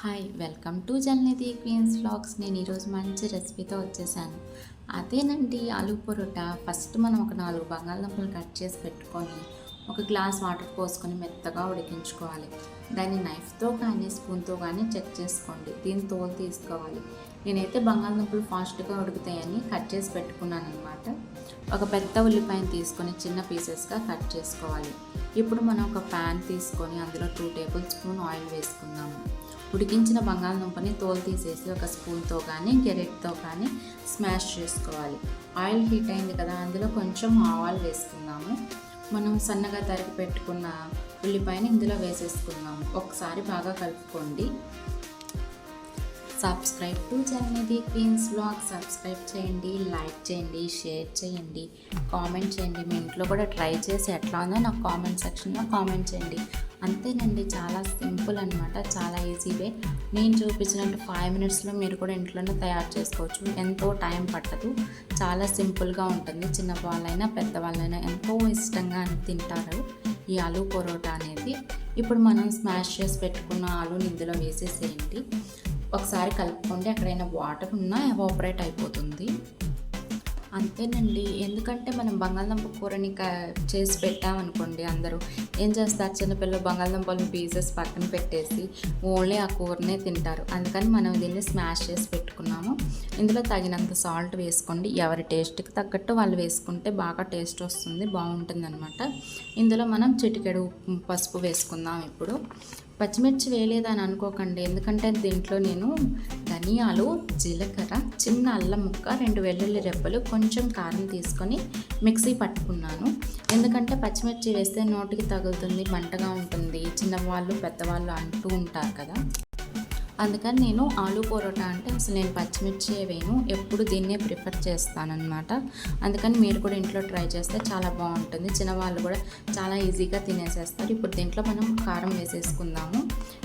Hi welcome to Jalnidhi queens vlogs. నేను ఈరోజు మంచి రెసిపీతో వచ్చేసాను. అదేనండి ఆలు పొరోటా. ఫస్ట్ మనం ఒక నాలుగు బంగాళదుంపలు కట్ చేసి పెట్టుకొని ఒక గ్లాస్ వాటర్ పోసుకొని మెత్తగా ఉడికించుకోవాలి. దాన్ని నైఫ్తో కానీ స్పూన్తో కానీ చెక్ చేసుకోండి. దీని తోలు తీసుకోవాలి. నేనైతే బంగాళదుంపలు ఫాస్ట్గా ఉడుకుతాయని కట్ చేసి పెట్టుకున్నాను అనమాట ఒక పెద్ద ఉల్లిపాయను తీసుకొని చిన్న పీసెస్గా కట్ చేసుకోవాలి. ఇప్పుడు మనం ఒక ప్యాన్ తీసుకొని అందులో టూ టేబుల్ స్పూన్ ఆయిల్ వేసుకుందాము. ఉడికించిన బంగాళదుంపని తోలు తీసేసి ఒక స్పూన్తో కానీ గెరెట్తో కానీ స్మాష్ చేసుకోవాలి. ఆయిల్ హీట్ అయింది కదా అందులో కొంచెం ఆవాలు వేసుకుందాము. మనం సన్నగా తరిగి పెట్టుకున్న ఉల్లిపాయని ఇందులో వేసేసుకుందాం. ఒకసారి బాగా కలుపుకోండి. Subscribe to Jalnidhi queens blog subscribe చేయండి లైక్ చేయండి షేర్ చేయండి కామెంట్ చేయండి. మీ ఇంట్లో కూడా ట్రై చేసి ఎట్లా ఉందో నాకు కామెంట్ సెక్షన్లో కామెంట్ చేయండి. అంతేనండి చాలా సింపుల్ అనమాట చాలా ఈజీ వే నేను చూపించినట్టు ఫైవ్ మినిట్స్లో మీరు కూడా ఇంట్లోనే తయారు చేసుకోవచ్చు. ఎంతో టైం పట్టదు. చాలా సింపుల్గా ఉంటుంది. చిన్న వాళ్ళైనా పెద్దవాళ్ళైనా ఎంతో ఇష్టంగా తింటారు ఈ ఆలు పొరోటా అనేది. ఇప్పుడు మనం స్మాష్ చేసి పెట్టుకున్న ఆలూని ఇందులో వేసేసేయండి. ఒకసారి కలుపుకోండి. ఎక్కడైనా వాటర్ ఉన్నా ఎవాపరేట్ అయిపోతుంది. అంతేనండి. ఎందుకంటే మనం బంగాళదుంప కూరని క చేసి పెట్టామనుకోండి అందరూ ఏం చేస్తారు? చిన్నపిల్లలు బంగాళదుంపలు పీసెస్ పక్కన పెట్టేసి ఓన్లీ ఆ కూరనే తింటారు. అందుకని మనం దీన్ని స్మాష్ చేసి పెట్టుకున్నాము. ఇందులో తగినంత సాల్ట్ వేసుకోండి. ఎవరి టేస్ట్కి తగ్గట్టు వాళ్ళు వేసుకుంటే బాగా టేస్ట్ వస్తుంది బాగుంటుంది అనమాట ఇందులో మనం చిటికెడు పసుపు వేసుకుందాం ఇప్పుడు. పచ్చిమిర్చి వేయలేదని అనుకోకండి. ఎందుకంటే దీంట్లో నేను ధనియాలు జీలకర్ర చిన్న అల్లం ముక్క రెండు వెల్లుల్లి రెబ్బలు కొంచెం కారం తీసుకొని మిక్సీ పట్టుకున్నాను. ఎందుకంటే పచ్చిమిర్చి వేస్తే నోటికి తగులుతుంది మంటగా ఉంటుంది. చిన్నవాళ్ళు పెద్దవాళ్ళు అంటూ ఉంటారు కదా. అందుకని నేను ఆలు పొరోటా అంటే అసలు నేను పచ్చిమిర్చి వేయను ఎప్పుడు దీన్నే ప్రిఫర్ చేస్తానన్నమాట. అందుకని మీరు కూడా ఇంట్లో ట్రై చేస్తే చాలా బాగుంటుంది. చిన్నవాళ్ళు కూడా చాలా ఈజీగా తినేసేస్తారు. ఇప్పుడు దీంట్లో మనం కారం వేసేసుకుందాము.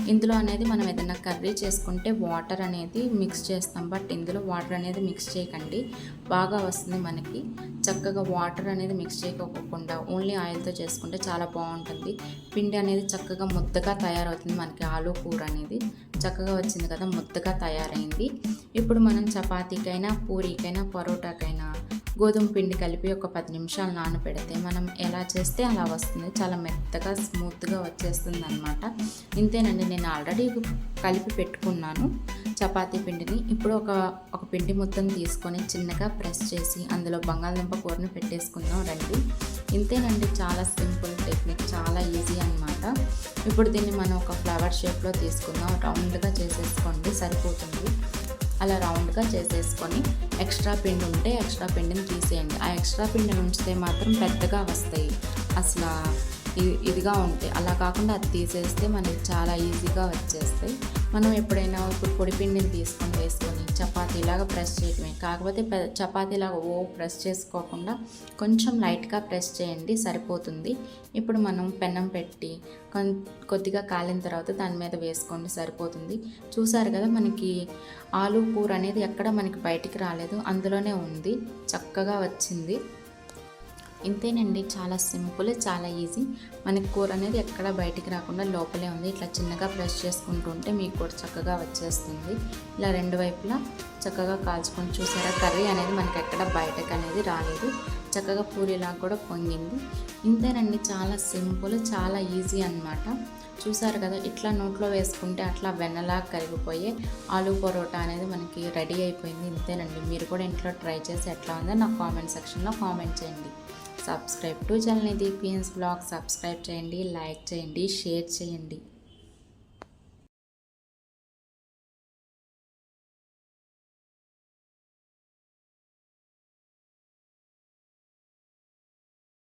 ఇందులో అనేది మనం ఏదైనా కర్రీ చేసుకుంటే వాటర్ అనేది మిక్స్ చేస్తాం. బట్ ఇందులో వాటర్ అనేది మిక్స్ చేయకండి. బాగా వస్తుంది మనకి. చక్కగా వాటర్ అనేది మిక్స్ చేయకోకుండా ఓన్లీ ఆయిల్తో చేసుకుంటే చాలా బాగుంటుంది. పిండి అనేది చక్కగా ముద్దగా తయారవుతుంది మనకి ఆలు కూర అనేది. చక్కగా వచ్చింది కదా ముద్దగా తయారైంది. ఇప్పుడు మనం చపాతీకైనా పూరీకైనా పరోటాకైనా గోధుమ పిండి కలిపి ఒక పది నిమిషాలు నానబెడితే మనం ఎలా చేస్తే అలా వస్తుంది. చాలా మెత్తగా స్మూత్గా వచ్చేస్తుంది అనమాట ఇంతేనండి నేను ఆల్రెడీ కలిపి పెట్టుకున్నాను చపాతీ పిండిని. ఇప్పుడు ఒక ఒక పిండి మొత్తం తీసుకొని చిన్నగా ప్రెస్ చేసి అందులో బంగాళదుంప కూరని పెట్టేసుకుందాం రండి. ఇంతేనండి చాలా సింపుల్ టెక్నిక్ చాలా ఈజీ అనమాట ఇప్పుడు దీన్ని మనం ఒక ఫ్లవర్ షేప్లో తీసుకుందాం. రౌండ్గా చేసేసుకోండి సరిపోతుంది. అలా రౌండ్గా చేసేసుకొని ఎక్స్ట్రా పిండి ఉంటే ఎక్స్ట్రా పిండిని తీసేయండి. ఆ ఎక్స్ట్రా పిండిని ఉంచితే మాత్రం పెద్దగా వస్తాయి. అసలు ఇదిగా ఉంటాయి. అలా కాకుండా అది తీసేస్తే మనకి చాలా ఈజీగా వచ్చేస్తాయి. మనం ఎప్పుడైనా ఇప్పుడు పొడి పిండిని తీసుకొని వేసుకొని చపాతీలాగా ప్రెస్ చేయడమే కాకపోతే చపాతీలాగా ఓ ప్రెస్ చేసుకోకుండా కొంచెం లైట్గా ప్రెస్ చేయండి సరిపోతుంది. ఇప్పుడు మనం పెన్నం పెట్టి కొద్దిగా కాలిన తర్వాత దాని మీద వేసుకోండి సరిపోతుంది. చూసారు కదా మనకి ఆలు కూర అనేది ఎక్కడ మనకి బయటికి రాలేదు అందులోనే ఉంది చక్కగా వచ్చింది. ఇంతేనండి చాలా సింపుల్ చాలా ఈజీ. మనకి కూర అనేది ఎక్కడ బయటికి రాకుండా లోపలే ఉంది. ఇట్లా చిన్నగా ప్రెస్ చేసుకుంటూ ఉంటే మీకు కూడా చక్కగా వచ్చేస్తుంది. ఇలా రెండు వైపులా చక్కగా కాల్చుకొని చూసారా? కర్రీ అనేది మనకి ఎక్కడ బయటకు అనేది రాలేదు. చక్కగా పూరిలాగా కూడా పొంగింది. ఇంతేనండి చాలా సింపుల్ చాలా ఈజీ అనమాట చూసారు కదా ఇట్లా నోట్లో వేసుకుంటే అట్లా వెన్నలా కరిగిపోయే ఆలూ పరోటా అనేది మనకి రెడీ అయిపోయింది. ఇంతేనండి మీరు కూడా ఇంట్లో ట్రై చేసి ఎట్లా ఉందో నా కామెంట్ సెక్షన్లో కామెంట్ చేయండి. Subscribe to Jalnidhi queens blog subscribe చేయండి లైక్ చేయండి షేర్ చేయండి.